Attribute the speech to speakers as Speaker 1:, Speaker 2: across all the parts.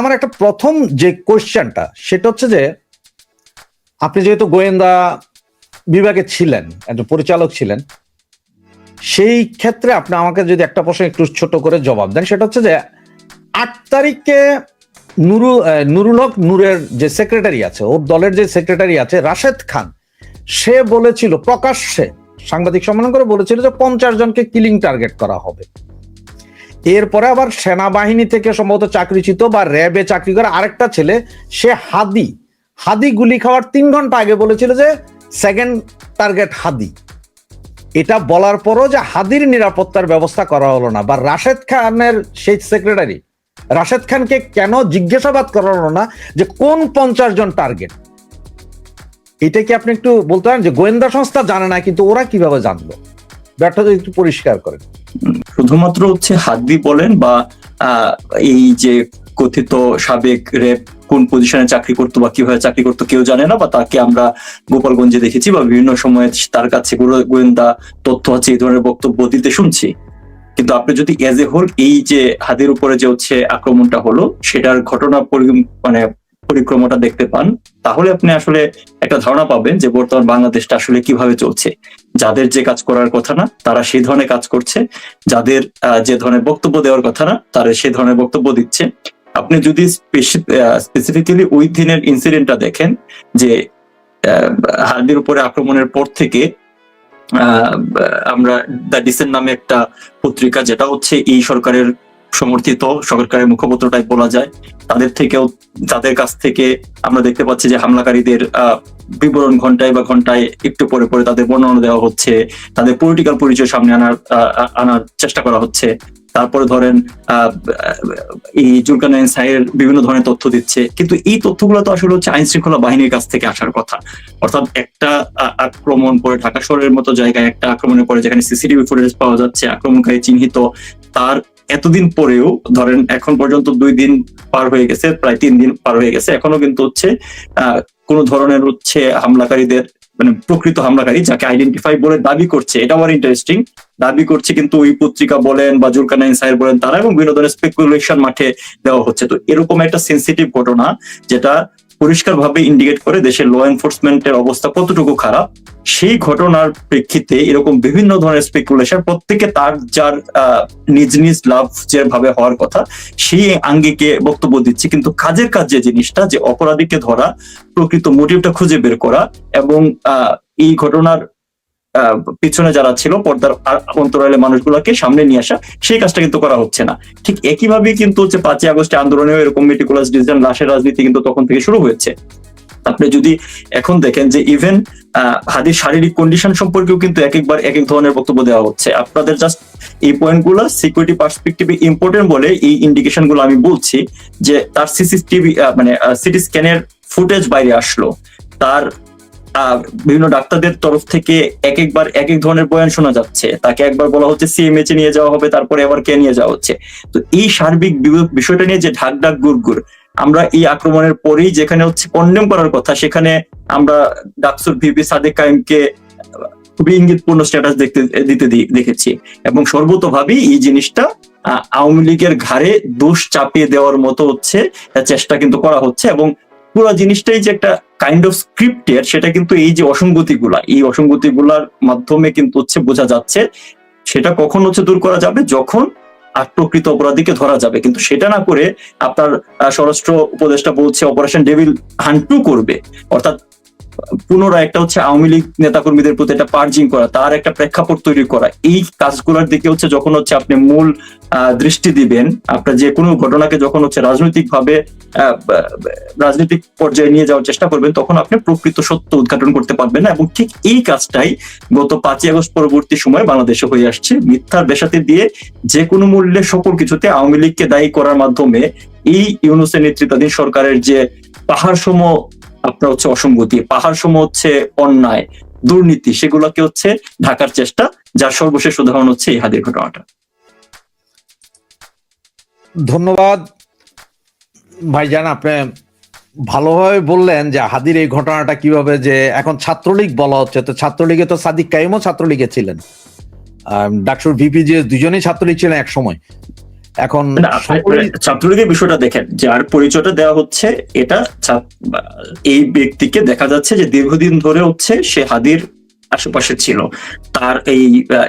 Speaker 1: আমার একটা প্রথম যে কোয়েশ্চেনটা সেটা হচ্ছে যে, আপনি যেহেতু গোয়েন্দা বিভাগে ছিলেন, একজন পরিচালক ছিলেন, সেই ক্ষেত্রে আপনি আমাকে যদি একটা প্রশ্ন একটু ছোট করে জবাব দেন, সেটা হচ্ছে যে, আট তারিখে নুরু নুরুল হক নূরের যে সেক্রেটারি আছে, ওর দলের যে সেক্রেটারি আছে, রাশেদ খান, সে বলেছিল, প্রকাশ্যে সাংবাদিক সম্মেলন করে বলেছিল যে পঞ্চাশ জনকে কিলিং টার্গেট করা হবে। এরপরে আবার সেনাবাহিনী থেকে সম্ভবত চাকরিচ্যুত বা র্যাবে চাকরি করে আরেকটা ছেলে, সে হাদি। হাদি গুলি খাওয়ার তিন ঘণ্টা আগে বলেছিল যে সেকেন্ড টার্গেট হাদি। এটা বলার পরও যে হাদির নিরাপত্তার ব্যবস্থা করা হলো না। বা রাশেদ খানের সেই সেক্রেটারি রাশেদ খানকে কেন জিজ্ঞাসাবাদ করা না যে কোন পঞ্চাশ জন টার্গেট এটা কি আপনি একটু বলতে পারেন যে গোয়েন্দা সংস্থা জানে না, কিন্তু ওরা কীভাবে জানলো? যদি একটু পরিষ্কার করেন।
Speaker 2: শুধুমাত্র হচ্ছে হাতদি বলেন বা এই যে কথিত সাবেক রেপ কোন পজিশনে চাকরি করতো বা কীভাবে চাকরি করতো কেউ জানে না, বা তাকে আমরা গোপালগঞ্জে দেখেছি বা বিভিন্ন সময়ে তার কাছে গোয়েন্দা তথ্য আছে, এই ধরনের বক্তব্য দিতে শুনছি। কিন্তু আপনি যদি এজ এ হোল এই যে হাদির উপরে যে হচ্ছে আক্রমণটা হলো, সেটার ঘটনা মানে পরিক্রমাটা দেখতে পান, তাহলে আপনি আসলে একটা ধারণা পাবেন যে বর্তমান বাংলাদেশটা আসলে কীভাবে চলছে। যাদের যে কাজ করার কথা না, তারা সেই ধরনের কাজ করছে। যাদের যে ধরনের বক্তব্য দেওয়ার কথা না, তারা সেই ধরনের বক্তব্য দিচ্ছে। আপনি যদি স্পেসিফিক্যালি ওই দিনের ইনসিডেন্টটা দেখেন, যে হার্দির উপরে আক্রমণের পর থেকে আমরা দ্য ডিসেন্ট নামে একটা পত্রিকা, যেটা হচ্ছে এই সরকারের সমর্থিত, সরকারের মুখপত্রটাই বলা যায়। তাদের থেকেও, তাদের কাছ থেকে আমরা দেখতে পাচ্ছি যে হামলাকারীদের বিবরণ ঘন্টায় বা ঘন্টায় একটু পরে পরে তাদের বর্ণনা দেওয়া হচ্ছে। তাদের পলিটিক্যাল পরিচয় সামনে আনার আনার চেষ্টা করা হচ্ছে। তারপরে ধরেন এই জুলকানাইন বিভিন্ন ধরনের তথ্য দিচ্ছে। কিন্তু এই তথ্যগুলো তো আসলে হচ্ছে আইন শৃঙ্খলা বাহিনীর কাছ থেকে আসার কথা। অর্থাৎ একটা আক্রমণ পরে ঢাকা শহরের মতো জায়গায় একটা আক্রমণের পরে যেখানে সিসিটিভি ফুটেজ পাওয়া যাচ্ছে, আক্রমণকারী চিহ্নিত, তার এতদিন পরেও, ধরেন এখন পর্যন্ত দুই দিন পার হয়ে গেছে, প্রায় তিন দিন পার হয়ে গেছে, এখনও কিন্তু হচ্ছে কোন ধরনের হচ্ছে হামলাকারীদের মানে প্রকৃত হামলাকারী যাকে আইডেন্টিফাই বলে দাবি করছে, এটা আমার ইন্টারেস্টিং দাবি করছে কিন্তু ওই পত্রিকা বলেন বা জুলকানাইন সাহেব বলেন, তারা এবং বিভিন্ন ধরনের স্পেকুলেশন মাঠে দেওয়া হচ্ছে। তো এরকম একটা সেন্সিটিভ ঘটনা, যেটা পরিষ্কার ভাবে ইন্ডিকেট করে দেশের ল এনফোর্সমেন্টের অবস্থা কতটুকু খারাপ, সেই ঘটনার প্রেক্ষিতে এরকম বিভিন্ন ধরনের স্পেকুলেশন প্রত্যেকে তার, যার নিজ নিজ লাভ যেভাবে হওয়ার কথা, সেই আঙ্গিকে বক্তব্য দিচ্ছে। কিন্তু কাজের কাজ যে জিনিসটা, যে অপরাধীকে ধরা, প্রকৃত মোটিভটা খুঁজে বের করা এবং এই ঘটনার পিছনে যারা ছিল, পর্দার অন্তরালে মানুষগুলোকে সামনে নিয়ে আসা, সেই কাজটা কিন্তু করা হচ্ছে না। ঠিক একইভাবে কিন্তু হচ্ছে পাঁচই আগস্টে আন্দোলনেও এরকম মেটিকুলাস ডিসিশন লাশের রাজনীতি কিন্তু তখন থেকে শুরু হয়েছে। আপনি যদি এখন দেখেন যে ইভেন হাদির শারীরিক কন্ডিশন সম্পর্কেও কিন্তু এক একবার এক এক ধরনের বক্তব্য দেওয়া হচ্ছে। আপনাদের জাস্ট এই পয়েন্টগুলো সিকিউরিটি পার্সপেক্টিভে ইম্পর্টেন্ট বলে এই ইন্ডিকেশনগুলো আমি বলছি যে তার সিসিটিভি মানে সিটি স্ক্যানের ফুটেজ বাইরে আসলো। তার বিভিন্ন ডাক্তারদের তরফ থেকে এক একবার এক এক ধরনের বয়ান শোনা যাচ্ছে। তাকে একবার বলা হচ্ছে সিএমএচ নিয়ে যাওয়া হবে, তারপরে আবার কে নিয়ে যাওয়া হচ্ছে। তো এই সার্বিক বিষয়টা নিয়ে যে ঢাক ঢাক গুড় আমরা এই আক্রমণের পরেই যেখানে হচ্ছে কন্ডেম করার কথা, সেখানে আমরা ডাকসুর ভিপি সাদেক কাইমকে খুবই ইঙ্গিতপূর্ণ স্ট্যাটাস দেখতে, দিতে দেখেছি। এবং সর্বতভাবেই এই জিনিসটা আওয়ামী লীগের ঘাড়ে দোষ চাপিয়ে দেওয়ার মতো হচ্ছে, চেষ্টা কিন্তু করা হচ্ছে এবং পুরো জিনিসটাই যে একটা কাইন্ড অফ স্ক্রিপ্টের সেটা কিন্তু এই যে অসঙ্গতি গুলা এই অসঙ্গতি গুলার মাধ্যমে কিন্তু হচ্ছে বোঝা যাচ্ছে সেটা কখন হচ্ছে দূর করা যাবে? যখন আত্মকৃত অপরাধীকে ধরা যাবে। কিন্তু সেটা না করে আপনার স্বরাষ্ট্র উপদেষ্টা বলছে অপারেশন ডেভিল হান্টু করবে। অর্থাৎ পুনরায় একটা হচ্ছে আওয়ামী লীগ নেতাকর্মীদের প্রতি একটা পার্জিং করা, তার একটা প্রেক্ষাপট তৈরি করা, এই কাজগুলোর দিকে হচ্ছে যখন হচ্ছে আপনি মূল দৃষ্টি দিবেন, আপনার যে কোনো ঘটনাকে যখন হচ্ছে রাজনৈতিক ভাবে রাজনৈতিক পর্যায়ে নিয়ে যাওয়ার চেষ্টা করবেন, তখন আপনি প্রকৃত সত্য উদ্ঘাটন করতে পারবেন না এবং ঠিক এই কাজটাই গত পাঁচই আগস্ট পরবর্তী সময় বাংলাদেশে হয়ে আসছে। মিথ্যার বেসাতে দিয়ে যে কোনো মূল্যে সকল কিছুতে আওয়ামী লীগকে দায়ী করার মাধ্যমে এই ইউনুসের নেতৃত্বাধীন সরকারের যে পাহাড় সম আপনার হচ্ছে অসঙ্গতি। পাহাড় সম হচ্ছে অন্যায় দুর্নীতি, সেগুলোকে হচ্ছে ঢাকার চেষ্টা, যার সর্বশেষ উদাহরণ হচ্ছে এই হাদির ঘটনাটা।
Speaker 1: ধন্যবাদ। ভাইজান, আপনি ভালোভাবে বললেন যে হাদির এই ঘটনাটা কীভাবে যে এখন ছাত্রলীগ বলা হচ্ছে, তো ছাত্রলীগে তো সাদিক কাইমও ছাত্রলীগে ছিলেন। ডাক্তার ভিপি দুজনেই ছাত্রলীগ ছিলেন এক সময় এখন
Speaker 2: না, আপনি
Speaker 1: সকলেই-
Speaker 2: ছাত্রলীগের বিষয়টা দেখেন যার পরিচয়টা দেওয়া হচ্ছে এটা এই ব্যক্তিকে দেখা যাচ্ছে যে দীর্ঘদিন ধরে হচ্ছে সে হাদির আশেপাশে ছিল, তার এই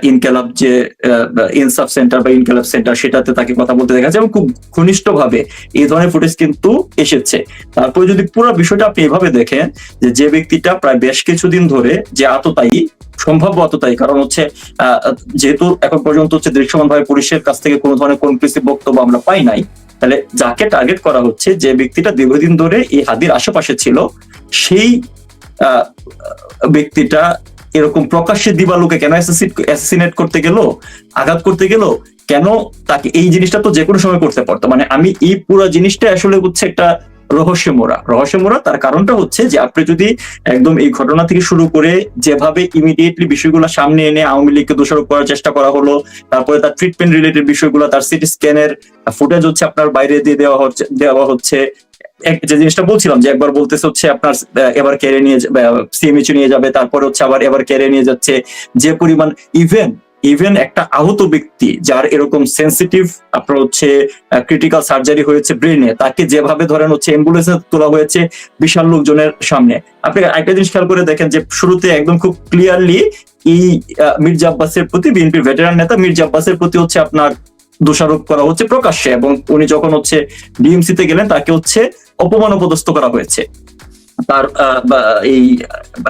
Speaker 2: ইনকেলাব যে ইনসাফ সেন্টার বা ইনকেলাব সেন্টার সেটাতে তাকে কথা বলতে দেখা যাচ্ছে এবং খুব ঘনিষ্ঠ ভাবে এই ধরনের ফুটেজ কিন্তু এসেছে। তারপরে যদি পুরো বিষয়টা আপনি এভাবে দেখেন যে যে ব্যক্তিটা প্রায় বেশ কিছুদিন ধরে যে আততায়ী সম্ভাব্য আততায়ী কারণ হচ্ছে যেহেতু এখন পর্যন্ত হচ্ছে দৃশ্যমান ভাবে পুলিশের কাছ থেকে কোনো ধরনের কনক্লুসিভ বক্তব্য আমরা পাই নাই, তাহলে যাকে টার্গেট করা হচ্ছে যে ব্যক্তিটা দীর্ঘদিন ধরে এই হাদির আশেপাশে ছিল, সেই ব্যক্তিটা এরকম প্রকাশ্যে দিবালোকে কেন অ্যাসিনেট করতে গেল? আঘাত করতে গেল? কেন তাকে এই জিনিসটা তো যে কোনো সময় করতে পারতো। মানে আমি এই পুরো জিনিসটা আসলে হচ্ছে একটা রহস্য মোড়া। রহস্য মোড়া, তার কারণটা হচ্ছে যে আপনি যদি একদম এই ঘটনা থেকে শুরু করে যেভাবে ইমিডিয়েটলি বিষয়গুলো সামনে এনে আওয়ামী লীগকে দোষারোপ করার চেষ্টা করা হলো, তারপরে তার ট্রিটমেন্ট রিলেটেড বিষয়গুলো, তার সিটি স্ক্যানের ফুটেজ হচ্ছে আপনার বাইরে দিয়ে দেওয়া হচ্ছে দেওয়া হচ্ছে যে জিনিসটা বলছিলাম যে একবার বলতেছে হচ্ছে আপনার এবার কেড়ে নিয়ে সিএমএইচ নিয়ে যাবে, তারপরে হচ্ছে আবার এবার কেড়ে নিয়ে যাচ্ছে। যে পরিমাণ ইভেন ইভেন একটা আহত ব্যক্তি যার এরকম সেন্সিটিভ আপনার হচ্ছে ক্রিটিক্যাল সার্জারি হয়েছে ব্রেনে তাকে যেভাবে ধরেন হচ্ছে অ্যাম্বুলেন্সে তোলা হয়েছে বিশাল লোকজনের সামনে। আপনি একটা জিনিস খেয়াল করে দেখেন যে শুরুতে একদম খুব ক্লিয়ারলি এই মির্জা আব্বাসের প্রতি বিএনপির ভেটেরান নেতা মির্জা আব্বাসের প্রতি হচ্ছে আপনার দোষারোপ করা হচ্ছে প্রকাশ্যে এবং উনি যখন হচ্ছে ডিএমসি তে গেলেন তাকে হচ্ছে অপমান অপদস্থ করা হয়েছে। তার এই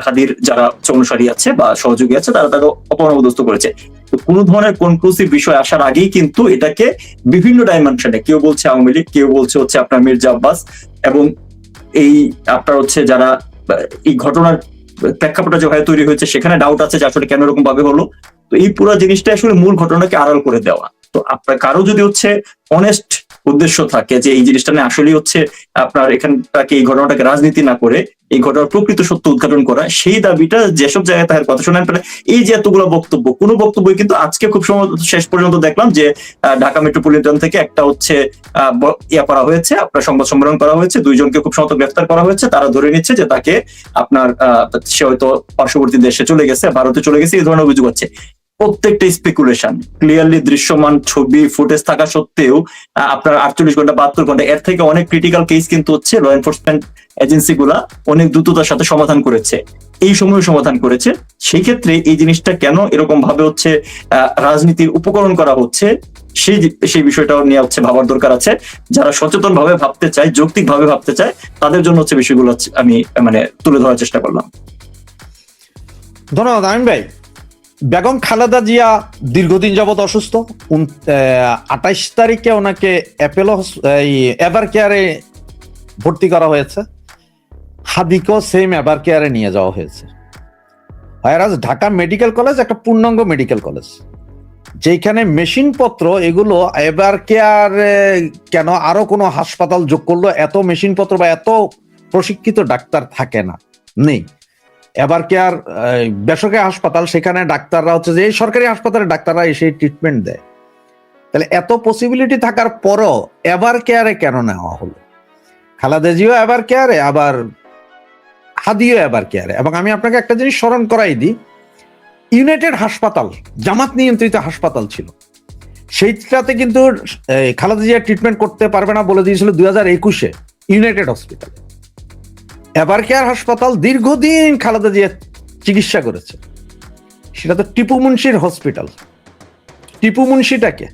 Speaker 2: হাদির যারা অনুসারী আছে বা সহযোগী আছে, তারা তাকে অপমান অপদস্থ করেছে কোনো ধরনের কনক্লুসিভ বিষয় আসার আগেই কিন্তু এটাকে বিভিন্ন ডাইমেনশনে কেউ বলছে আওয়ামী লীগ, কেউ বলছে হচ্ছে আপনার মির্জা আব্বাস এবং এই আপনার হচ্ছে যারা এই ঘটনার প্রেক্ষাপটটা যেভাবে তৈরি হয়েছে, সেখানে ডাউট আছে যে আসলে কেন এরকম ভাবে হলো। তো এই পুরো জিনিসটা আসলে মূল ঘটনাকে আড়াল করে দেওয়া। তো আপনার, কারও যদি হচ্ছে অনেস্ট উদ্দেশ্য থাকে যে এই জিনিসটা নিয়ে আসলেই হচ্ছে আপনার এখানটাকে এই ঘটনাটাকে রাজনীতি না করে এই ঘটনার প্রকৃত সত্য উদ্ঘাটন করা। সেই দাবিটা যেসব জায়গায় তার কথা শোনেন এই যে এতগুলো বক্তব্য, কোনো বক্তব্যই কিন্তু আজকে খুব সম্ভবত শেষ পর্যন্ত দেখলাম যে ঢাকা মেট্রোপলিটন থেকে একটা হচ্ছে ইয়া করা হয়েছে, আপনার সংবাদ সম্মেলন করা হয়েছে, দুইজনকে খুব সম্ভবত গ্রেফতার করা হয়েছে, তারা ধরে নিচ্ছে যে তাকে আপনার সে হয়তো পার্শ্ববর্তী দেশে চলে গেছে, ভারতে চলে গেছে, এই ধরনের অভিযোগ আছে। প্রত্যেকটা স্পেকুলেশন ক্লিয়ারলি দৃশ্যমান ছবি ফুটেজ থাকা সত্ত্বেও আপনার আটচল্লিশ ঘণ্টা, বাহাত্তর ঘণ্টা, এর থেকে অনেক ক্রিটিক্যাল কেস কিন্তু হচ্ছে ল এনফোর্সমেন্ট এজেন্সি গুলা অনেক দ্রুততার সাথে সমাধান করেছে। এই সময় সমাধান করেছে। সেই ক্ষেত্রে এই জিনিসটা কেন এরকম ভাবে হচ্ছে রাজনীতির উপকরণ করা হচ্ছে, সেই সেই বিষয়টাও নিয়ে হচ্ছে ভাবার দরকার আছে। যারা সচেতন ভাবে ভাবতে চায় যৌক্তিক ভাবে ভাবতে চায়, তাদের জন্য হচ্ছে বিষয়গুলো আমি মানে তুলে ধরার চেষ্টা করলাম।
Speaker 1: ধন্যবাদ, আমিন ভাই। বেগম খালেদা জিয়া দীর্ঘদিন যাবৎ অসুস্থ। আঠাইশ তারিখে ওনাকে অ্যাপেলো এভার কেয়ারে ভর্তি করা হয়েছে। হাদিকেও সেম এভার কেয়ারে নিয়ে যাওয়া হয়েছে। ভাইরাস ঢাকা মেডিকেল কলেজ একটা পূর্ণাঙ্গ মেডিকেল কলেজ যেখানে মেশিন পত্র এগুলো এভার কেয়ারে কেন আরও কোনো হাসপাতাল যোগ করল, এত মেশিন পত্র বা এত প্রশিক্ষিত ডাক্তার থাকে না, নেই। এবার কেয়ার বেসরকারি হাসপাতাল সেখানে ডাক্তাররা হচ্ছে যে এই সরকারি হাসপাতালে ডাক্তাররা এসে ট্রিটমেন্ট দেয়। তাহলে এত পসিবিলিটি থাকার পরও এবার কেয়ারে কেন নেওয়া হলো? খালাদা জিও এবার কেয়ারে আবার হাদিও এবার কেয়ারে এবং আমি আপনাকে একটা জিনিস স্মরণ করাই দিই ইউনাইটেড হাসপাতাল জামাত নিয়ন্ত্রিত হাসপাতাল ছিল। সেইটাতে কিন্তু এই, খালেদা জিয়া ট্রিটমেন্ট করতে পারবে না বলে দিয়েছিল দুই হাজার একুশে ইউনাইটেড হসপিটালে। এবার কেয়ার হাসপাতাল দীর্ঘদিন খালেদা জিয়া চিকিৎসা করেছে? সেটা তো টিপু মুন্সির হসপিটাল টিপু মুন্সিটাকে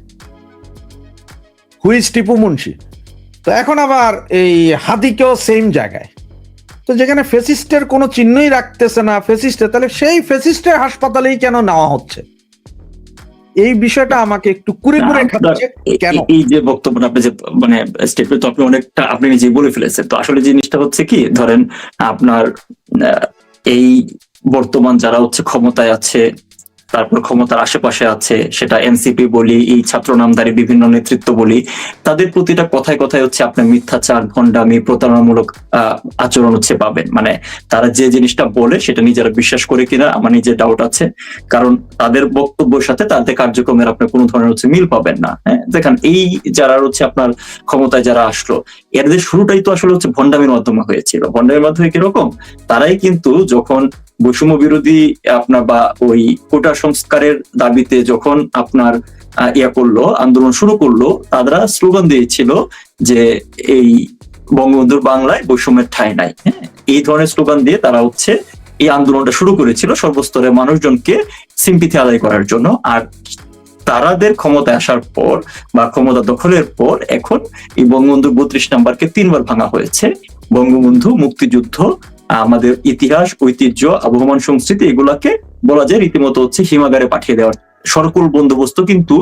Speaker 1: হুইজ টিপু মুন্সি? তো এখন আবার এই হাদিকেও সেম জায়গায়। তো যেখানে ফেসিস্টের কোনো চিহ্নই রাখতেছে না ফেসিস্টের তাহলে সেই ফেসিস্টের হাসপাতালেই কেন নেওয়া হচ্ছে? এই বিষয়টা আমাকে একটু কুড়ে কুড়ে খাচ্ছে কেন?
Speaker 2: এই- যে বক্তব্যটা আপনি যে মানে স্টেটমেন্ট তো আপনি অনেকটা আপনি নিজে বলে ফেলেছেন তো আসলে জিনিসটা হচ্ছে কি ধরেন আপনার আহ, এই বর্তমান যারা হচ্ছে ক্ষমতায় আছে তারপর ক্ষমতার আশেপাশে আছে, সেটা এনসিপি বলি, এই ছাত্র নামধারী বিভিন্ন নেতৃত্ব বলি, তাদের প্রতিটা কথায় কথায় হচ্ছে আপনার মিথ্যাচার, ভণ্ডামি, প্রতারণামূলক আচরণ হচ্ছে পাবেন। মানে তারা যে জিনিসটা বলে সেটা নিজেরা বিশ্বাস করে কিনা, আমার নিজের ডাউট আছে। কারণ তাদের বক্তব্যের সাথে তাদের কার্যক্রমের আপনার কোনো ধরনের হচ্ছে মিল পাবেন না হ্যাঁ? দেখেন, এই যারা হচ্ছে আপনার ক্ষমতায় যারা আসলো, এদের শুরুটাই তো আসলে হচ্ছে ভণ্ডামির মাধ্যমে হয়েছিল। ভণ্ডামির মাধ্যমে কীরকম? তারাই কিন্তু যখন বৈষম্য বিরোধী আপনার বা ওই কোটা সংস্কারের দাবিতে যখন আপনার ইয়া করল, আন্দোলন শুরু করল, তারা স্লোগান দিয়েছিল যে এই বঙ্গবন্ধুর বাংলায় বৈষম্যের ঠাঁই নাই। হ্যাঁ এই ধরনের স্লোগান দিয়ে তারা হচ্ছে এই আন্দোলনটা শুরু করেছিল সর্বস্তরের মানুষজনকে সিম্পিথি আদায় করার জন্য। আর তারাদের ক্ষমতা আসার পর বা ক্ষমতা দখলের পর এখন এই বঙ্গবন্ধুর বত্রিশ নাম্বারকে তিনবার ভাঙা হয়েছে। বঙ্গবন্ধু মুক্তিযুদ্ধ আমাদের ইতিহাস, ঐতিহ্য, আবহমান সংস্কৃতি এগুলাকে বলা যায় রীতিমতো হচ্ছে হিমাগারে পাঠিয়ে দেওয়ার সরকুল বন্দোবস্ত কিন্তু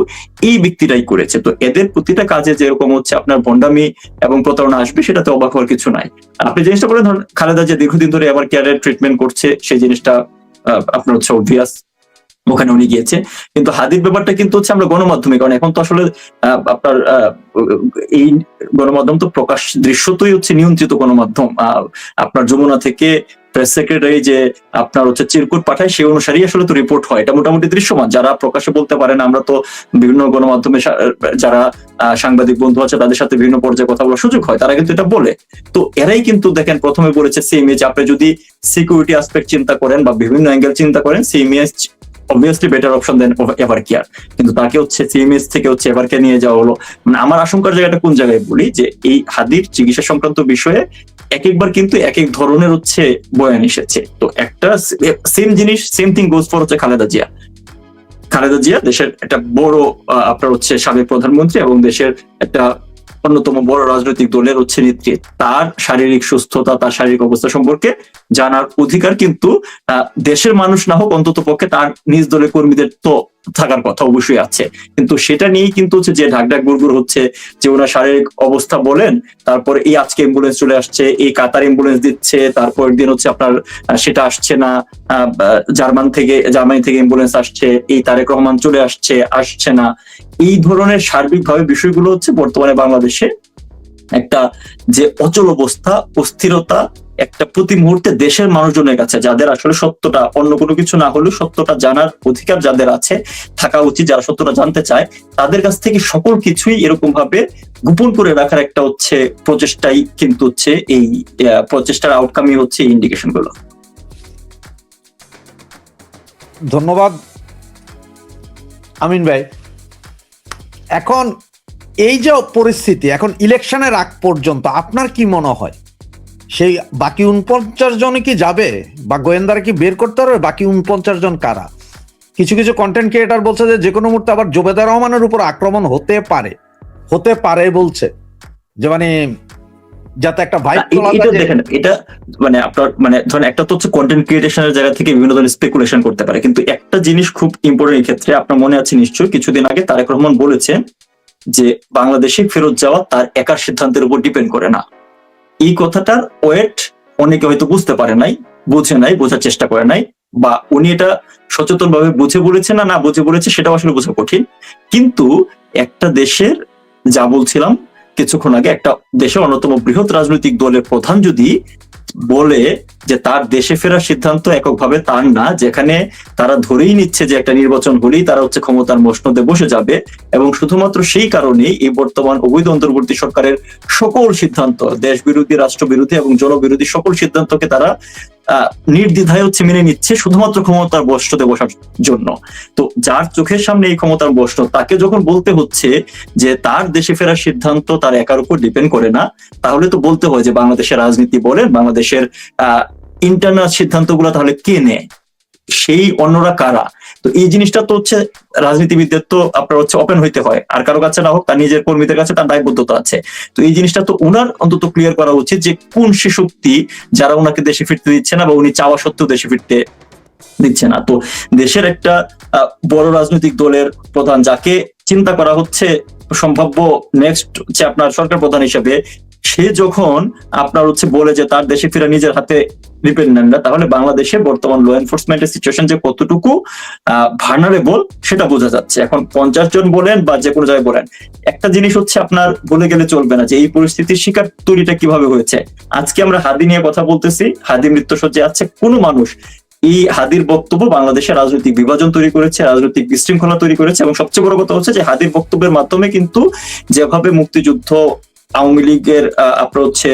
Speaker 2: এই ব্যক্তিটাই করেছে। তো এদের প্রতিটা কাজে যেরকম হচ্ছে আপনার ভণ্ডামি এবং প্রতারণা আসবে সেটাতে অবাক হওয়ার কিছু নাই। আপনি জিনিসটা বলে ধরুন খালেদা যে দীর্ঘদিন ধরে আবার কেয়ারের ট্রিটমেন্ট করছে, সেই জিনিসটা আপনার হচ্ছে অবভিয়াস ওখানে উনি গিয়েছে। কিন্তু হাদির ব্যাপারটা কিন্তু হচ্ছে আমরা গণমাধ্যমে, কারণ এখন তো আসলে আপনার এই গণমাধ্যম তো প্রকাশ দৃশ্যতই হচ্ছে নিয়ন্ত্রিত গণমাধ্যম। আপনার যমুনা থেকে প্রেস সেক্রেটারি যে আপনার হচ্ছে চিরকুট পাঠায়, সেই অনুসারেই আসলে তো রিপোর্ট হয়। এটা মোটামুটি দৃশ্যমান। যারা প্রকাশে বলতে পারেন আমরা তো বিভিন্ন গণমাধ্যমে যারা সাংবাদিক বন্ধু আছে, তাদের সাথে বিভিন্ন পর্যায়ে কথা বলার সুযোগ হয়, তারা কিন্তু এটা বলে। তো এরাই কিন্তু দেখেন প্রথমে বলেছে সেম এজ আপনি যদি সিকিউরিটি আসপেক্ট চিন্তা করেন বা বিভিন্ন অ্যাঙ্গেল চিন্তা করেন same as obviously better option than ever care কিন্তু তাকে হচ্ছে সিএমএস থেকে হচ্ছে এভারকে নিয়ে যাওয়া হলো। মানে আমার আশঙ্কার জায়গাটা কোন জায়গায় বলি যে এই হাদির চিকিৎসা সংক্রান্ত বিষয়ে এক একবার কিন্তু এক এক ধরনের হচ্ছে বয়ান এসেছে। তো একটা সেম জিনিস সেম থিং গোজ ফর হচ্ছে খালেদা জিয়া। খালেদা জিয়া দেশের একটা বড় আপনার হচ্ছে সাবেক প্রধানমন্ত্রী এবং দেশের একটা অন্যতম বড় রাজনৈতিক দলের হচ্ছে নেত্রী। তার শারীরিক সুস্থতা, তার শারীরিক অবস্থা সম্পর্কে জানার অধিকার কিন্তু দেশের মানুষ না হোক অন্তত পক্ষে তার নিজ দলের কর্মীদের তো থাকার কথা অবশ্যই আছে। কিন্তু সেটা নিয়েই কিন্তু হচ্ছে যে ঢাক ঢাক গুড়গুড় হচ্ছে যে ওনার শারীরিক অবস্থা বলেন, তারপরে এই আজকে অ্যাম্বুলেন্স চলে আসছে, এই কাতার অ্যাম্বুলেন্স দিচ্ছে তারপরের দিন হচ্ছে আপনার সেটা আসছে না জার্মান থেকে, জার্মানি থেকে অ্যাম্বুলেন্স আসছে, এই তারেক রহমান চলে আসছে আসছে না। এই ধরনের সার্বিকভাবে বিষয়গুলো হচ্ছে বর্তমানে বাংলাদেশে একটা যে অচল অবস্থা, অস্থিরতা একটা প্রতি মুহূর্তে দেশের মানুষজনের কাছে, যাদের আসলে সত্যটা, অন্য কোনো কিছু না হলেও সত্যটা জানার অধিকার যাদের আছে, থাকা উচিত, যারা সত্যটা জানতে চায়, তাদের কাছ থেকে সকল কিছুই এরকম ভাবে গোপন করে রাখার একটা হচ্ছে প্রচেষ্টাই কিন্তু হচ্ছে এই প্রচেষ্টার আউটকামই হচ্ছে এই ইন্ডিকেশনগুলো।
Speaker 1: ধন্যবাদ। আমিন ভাই, এখন এই যে পরিস্থিতি, এখন ইলেকশনের আগ পর্যন্ত আপনার কি মনে হয়? সেই বাকি উনপঞ্চাশ জনে কি যাবে? বা গোয়েন্দারা কি বের করতে পারবে? বাকি উনপঞ্চাশ জন কারা? কিছু কিছু কন্টেন্ট ক্রিয়েটার বলছে যে যে কোনো মুহূর্তে আবার জোবেদা রহমানের উপর আক্রমণ হতে পারে। হতে পারে বলছে। যে মানে যাতে একটা ভাইব
Speaker 2: এটা দেখেন এটা মানে আপনার মানে ধরেন একটা তো হচ্ছে কন্টেন্ট ক্রিয়েশনের জায়গা থেকে বিভিন্ন ধরনের স্পেকুলেশন করতে পারে। কিন্তু একটা জিনিস খুব ইম্পর্টেন্ট ক্ষেত্রে আপনার মনে আছে নিশ্চয়ই কিছুদিন আগে তারেক রহমান বলেছেন যে বাংলাদেশে ফেরত যাওয়া তার একার সিদ্ধান্তের উপর ডিপেন্ড করে না। এই কথাটার ওয়েট অনেকে হয়তো বুঝতে পারে নাই, বুঝে নাই, বোঝার চেষ্টা করে নাই, বা উনি এটা সচেতন ভাবে বুঝে বলেছে না না বুঝে বলেছে সেটা আসলে বোঝা কঠিন। কিন্তু একটা দেশের, যা বলছিলাম, কিছুক্ষণ আগে একটা দেশের অন্যতম বৃহৎ রাজনৈতিক দলের প্রধান যদি বলে যে তার দেশে ফেরার সিদ্ধান্ত এককভাবে তার না, যেখানে তারা ধরেই নিচ্ছে যে একটা নির্বাচন হলেই তারা হচ্ছে ক্ষমতার মসনদে বসে যাবে এবং শুধুমাত্র সেই কারণেই এই বর্তমান অবৈধ অন্তর্বর্তী সরকারের সকল সিদ্ধান্ত দেশ বিরোধী রাষ্ট্র বিরোধী এবং জনবিরোধী সকল সিদ্ধান্তকে তারা নির্দ্বিধায় হচ্ছে মেনে নিচ্ছে শুধুমাত্র ক্ষমতার বস্ত্রতে বসার জন্য। তো যার চোখের সামনে এই ক্ষমতার বস্ত্র তাকে যখন বলতে হচ্ছে যে তার দেশে ফেরার সিদ্ধান্ত তার একার উপর ডিপেন্ড করে না, তাহলে তো বলতে হয় যে বাংলাদেশের রাজনীতি বলেন, বাংলাদেশের আহ ইন্টারনাল সিদ্ধান্তগুলো তাহলে কে নেয়? সেই অন্যরা কারা? তো এই জিনিসটা তো হচ্ছে রাজনীতিবিদদের তো আপনার হচ্ছে ওপেন হইতে হয়। আর কারও কাছে না হোক, তার নিজের কর্মীদের কাছে তার দায়বদ্ধতা আছে। তো এই জিনিসটা তো উনার অন্তত ক্লিয়ার করা উচিত যে কোন সে শক্তি যারা ওনাকে দেশে ফিরতে দিচ্ছে না বা উনি চাওয়া সত্ত্বেও দেশে ফিরতে দিচ্ছে না। তো দেশের একটা বড় রাজনৈতিক দলের প্রধান যাকে চিন্তা করা হচ্ছে সম্ভাব্য নেক্সট হচ্ছে আপনার সরকার প্রধান হিসেবে, সে যখন আপনার হচ্ছে বলে যে তার দেশে ফিরে নিজের হাতে ডিপেন্ডেন্ট না তাহলে বাংলাদেশে বর্তমান ল এনফোর্সমেন্টের সিচুয়েশন যে কতটুকু ভার্নারেবল সেটা বোঝা যাচ্ছে। এখন পঞ্চাশ জন বলেন বা যে কোনো জায়গায় বলেন, একটা জিনিস হচ্ছে আপনার বলে গেলে চলবে না যে এই পরিস্থিতির শিকার তৈরিটা কীভাবে হয়েছে। আজকে আমরা হাদি নিয়ে কথা বলতেছি, হাদি মৃত্যুসজ্জে আছে কোনো মানুষ। এই হাদির বক্তব্য বাংলাদেশের রাজনৈতিক বিভাজন তৈরি করেছে, রাজনৈতিক বিশৃঙ্খলা তৈরি করেছে এবং সবচেয়ে বড় কথা হচ্ছে যে হাদির বক্তব্যের মাধ্যমে কিন্তু যেভাবে মুক্তিযুদ্ধ আওয়ামী লীগের আপনার হচ্ছে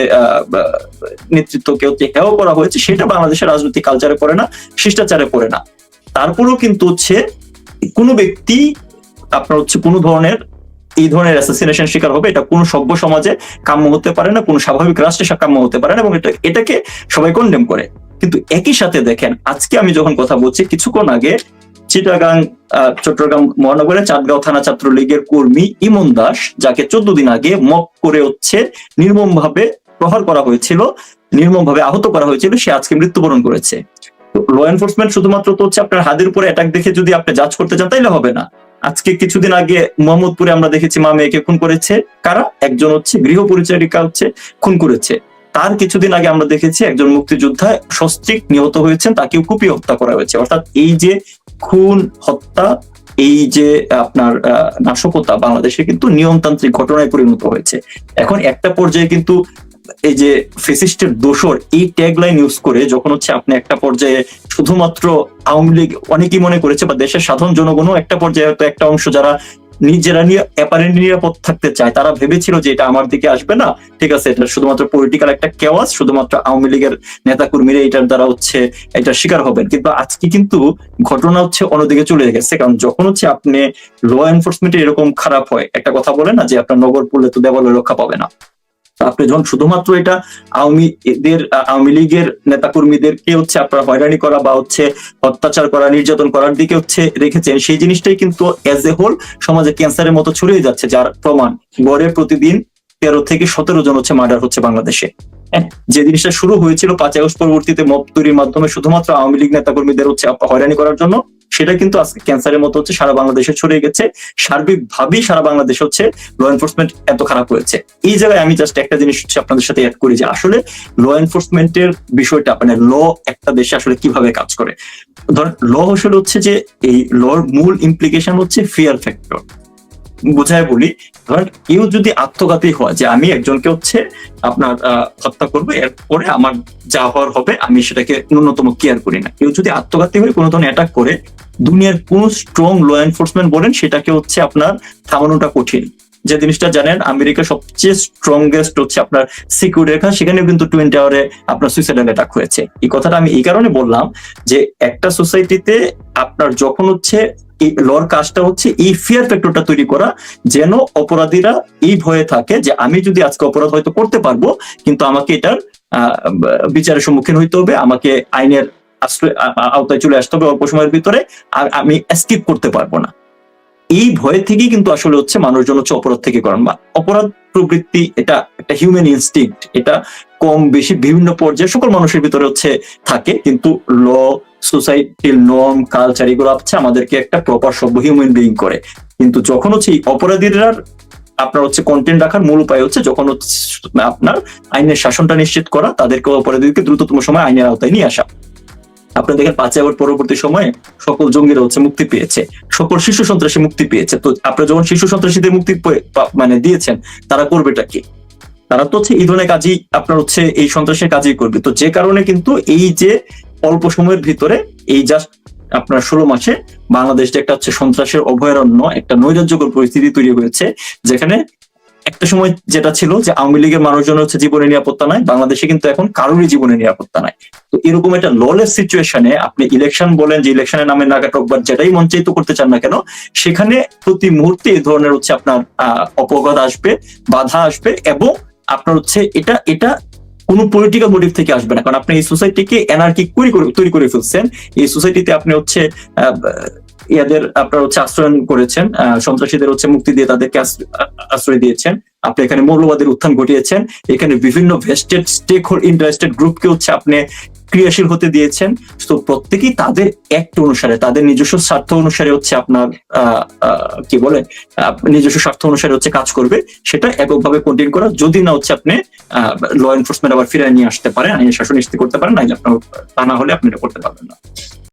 Speaker 2: নেতৃত্বকে হচ্ছে হেয় করা হয়েছে, সেটা বাংলাদেশের রাজনৈতিক কালচারে পড়ে না, শিষ্টাচারে পড়ে না। তারপরেও কিন্তু হচ্ছে, কোনো ব্যক্তি, আপনার হচ্ছে কোনো ধরনের, এই ধরনের অ্যাসাসিনেশন শিকার হবে, এটা কোনো সভ্য সমাজে কাম্য হতে পারে না, কোনো স্বাভাবিক রাষ্ট্রে কাম্য হতে পারে না, এবং এটা, এটাকে সবাই কন্ডেম করে। কিন্তু একই সাথে দেখেন, আজকে আমি যখন কথা বলছি, কিছুক্ষণ আগে চিটাগাং চট্টগ্রাম মহানগরের চাঁদগাঁও থানা ছাত্রলীগের কর্মী ইমন দাস, যাকে চোদ্দ দিন আগে মক করে হচ্ছে নির্মম ভাবে প্রহার করা হয়েছিল নির্মম ভাবে আহত করা হয়েছিল, সে আজকে মৃত্যুবরণ করেছে। ল এনফোর্সমেন্ট শুধুমাত্র তো হচ্ছে আপনার হাতের উপরে অ্যাটাক দেখে যদি আপনি জাজ করতে চান, তাইলে হবে না। আজকে কিছুদিন আগে মোহাম্মদপুরে আমরা দেখেছি মা মেয়েকে খুন করেছে। কারা? একজন হচ্ছে গৃহ পরিচারিকা হচ্ছে, খুন করেছে। তার কিছুদিন আগে আমরা দেখেছি একজন মুক্তিযোদ্ধা সস্ত্রিক নিহত হয়েছেন, তাকেও কুপিয়ে হত্যা করা হয়েছে। অর্থাৎ এই যে খুন, হত্যা, এই যে আপনার নাশকতা বাংলাদেশে কিন্তু নিয়মতান্ত্রিক ঘটনায় পরিণত হয়েছে। এখন একটা পর্যায়ে কিন্তু এই যে ফেসিস্টের দোষর এই ট্যাগলাইন ইউজ করে যখন হচ্ছে আপনি একটা পর্যায়ে শুধুমাত্র আওয়ামী লীগ অনেকেই মনে করেছে বা দেশের সাধারণ জনগণও একটা পর্যায়ে হয়তো একটা অংশ যারা নিজেরা নিয়ে অ্যাপারেন্ট নিরাপদ থাকতে চায়। তারা ভেবেছিল যে এটা আমার দিকে আসবে না। ঠিক আছে, এটা শুধুমাত্র পলিটিক্যাল একটা কেওয়াস শুধুমাত্র আওয়ামী লীগের নেতা কর্মীরা এটার দ্বারা হচ্ছে এটা শিকার হবেন। কিন্তু আজকে কিন্তু ঘটনা হচ্ছে অন্যদিকে চলে গেছে। কারণ যখন হচ্ছে আপনি ল এনফোর্সমেন্ট এরকম খারাপ হয়, একটা কথা বলে না যে আপনার নগর পড়লে তো দেওয়ালে রক্ষা পাবে না। আপনি যখন শুধুমাত্র এটা আওয়ামী এদের আওয়ামী লীগের নেতাকর্মীদেরকে হচ্ছে আপনার হয়রানি করা বা হচ্ছে অত্যাচার করা নির্যাতন করার দিকে হচ্ছে রেখেছেন সেই জিনিসটাই কিন্তু এজ এ হোল সমাজে ক্যান্সারের মতো ছড়িয়ে যাচ্ছে যার প্রমাণ গড়ে প্রতিদিন তেরো থেকে সতেরো জন হচ্ছে মার্ডার হচ্ছে বাংলাদেশে। হ্যাঁ, যে জিনিসটা শুরু হয়েছিল পাঁচ আগস্ট পরবর্তীতে মব তৈরির মাধ্যমে শুধুমাত্র আওয়ামী লীগ নেতাকর্মীদের হচ্ছে হয়রানি করার জন্য সেটা কিন্তু আজকে ক্যান্সারের মতো হচ্ছে, সারা বাংলাদেশে ছড়িয়ে গেছে। সার্বিকভাবেই সারা বাংলাদেশ হচ্ছে ল এনফোর্সমেন্ট এত খারাপ হয়েছে। এই জায়গায় আমি জাস্ট একটা জিনিস হচ্ছে আপনাদের সাথে অ্যাড করি যে আসলে ল এনফোর্সমেন্টের বিষয়টা মানে ল একটা দেশে আসলে কীভাবে কাজ করে। ধর ল আসলে হচ্ছে যে এই লর মূল ইমপ্লিকেশন হচ্ছে ফিয়ার ফ্যাক্টর বোঝায় বলি ধরেন কেউ যদি আত্মঘাতী হয় যে আমি একজনকে হচ্ছে আপনার হত্যা করব, এরপরে আমার যা হওয়ার হবে, আমি সেটাকে ন্যূনতম কেয়ার করি না। কেউ যদি আত্মঘাতী হয়ে কোনো ধরনের অ্যাটাক করে, দুনিয়ার কোন স্ট্রং ল এনফোর্সমেন্ট বলেন, সেটাকে হচ্ছে আপনার থামানোটা কঠিন। যে জিনিসটা জানেন আমেরিকার সবচেয়ে স্ট্রংগেস্ট হচ্ছে আপনার সিকিউর রেখা, সেখানেও কিন্তু টোয়েন্টি আওয়ারে আপনার সুইসাইডাল অ্যাটাক হয়েছে। এই কথাটা আমি এই কারণে বললাম যে একটা সোসাইটিতে আপনার যখন হচ্ছে লর কাজটা হচ্ছে এই ফিয়ার ফ্যাক্টরটা তৈরি করা, যেন অপরাধীরা এই ভয়ে থাকে যে আমি যদি আজকে অপরাধ হয়তো করতে পারব, কিন্তু আমাকে এটার বিচারের সম্মুখীন হইতে হবে, আমাকে আইনের আওতায় চলে আসতে হবে অল্প সময়ের ভিতরে, আর আমি স্কিপ করতে পারব না। এই ভয় থেকেই কিন্তু আসলে হচ্ছে মানুষজন হচ্ছে অপরাধ থেকে করেন বা অপরাধ প্রবৃত্তি, এটা একটা হিউম্যান ইনস্টিংক্ট এটা কম বেশি বিভিন্ন পর্যায়ে সকল মানুষের ভিতরে হচ্ছে থাকে, কিন্তু ল সোসাইটির নর্ম কালচার এগুলো হচ্ছে আমাদেরকে একটা প্রপার সভ্য হিউম্যান বিইং করে। কিন্তু যখন হচ্ছে অপরাধীরা আপনার হচ্ছে কন্টেন্ট রাখার মূল উপায় হচ্ছে যখন হচ্ছে আপনার আইনের শাসনটা নিশ্চিত করা, তাদেরকে অপরাধীদেরকে দ্রুততম সময় আইনের আওতায় নিয়ে আসা। আপনারা দেখেন পাঁচই আগস্ট পরবর্তী সময়ে সকল জঙ্গিরা হচ্ছে মুক্তি পেয়েছে। সকল শিশু সন্ত্রাসী মুক্তি পেয়েছে। তো আপনারা যখন শিশু সন্ত্রাসীদের মুক্তি মানে দিয়েছেন, তারা করবেটা কি? তারা তো হচ্ছে এই ধরনের কাজই আপনার হচ্ছে এই সন্ত্রাসের কাজই করবে। তো যে কারণে কিন্তু এই যে অল্প সময়ের ভিতরে এই জাস্ট আপনার ষোলো মাসে বাংলাদেশ একটা হচ্ছে সন্ত্রাসের অভয়ারণ্য একটা নৈরাজ্যকর পরিস্থিতি তৈরি হয়েছে যেখানে একটা সময় যেটা ছিল যে আওয়ামী লীগের মানুষজন হচ্ছে জীবনের নিরাপত্তা নাই বাংলাদেশে কিন্তু এখন কারোরই জীবনের নিরাপত্তা নাই। তো এরকম একটা ললেস সিচুয়েশনে আপনি ইলেকশন বলেন যে ইলেকশনের নামে নাগাটক বা যেটাই মঞ্চায়িত করতে চান না কেন সেখানে প্রতি মুহূর্তে এই ধরনের হচ্ছে আপনার আহ, অপবাদ আসবে বাধা আসবে এবং আপনার হচ্ছে এটা এটা কোন পলিটিক্যাল মোটিভ থেকে আসবে না। কারণ আপনি এই সোসাইটিকে এনার্কি তৈরি করে তৈরি করে ফেলছেন। এই সোসাইটিতে আপনি হচ্ছে ইয়াদের আপনার হচ্ছে আশ্রয়ন করেছেন সন্ত্রাসীদের হচ্ছে মুক্তি দিয়ে তাদেরকে আশ্রয় দিয়েছেন। আপনি এখানে মৌলবাদের উত্থান ঘটিয়েছেন। এখানে বিভিন্ন ভেস্টেড স্টেক ইন্টারেস্টেড গ্রুপকে হচ্ছে আপনি ক্রিয়াশীল হতে দিয়েছেন। তো প্রত্যেকেই তাদের অ্যাক্ট অনুসারে, তাদের নিজস্ব স্বার্থ অনুসারে হচ্ছে আপনার কি বলে নিজস্ব স্বার্থ অনুসারে হচ্ছে কাজ করবে। সেটা এককভাবে কন্টিনিউ করা। যদি না হচ্ছে আপনি ল এনফোর্সমেন্ট আবার ফিরে নিয়ে আসতে পারেন, আইনের শাসন নিশ্চিত করতে পারেন, নাইলে আপনার, তা না হলে আপনি এটা করতে পারবেন না।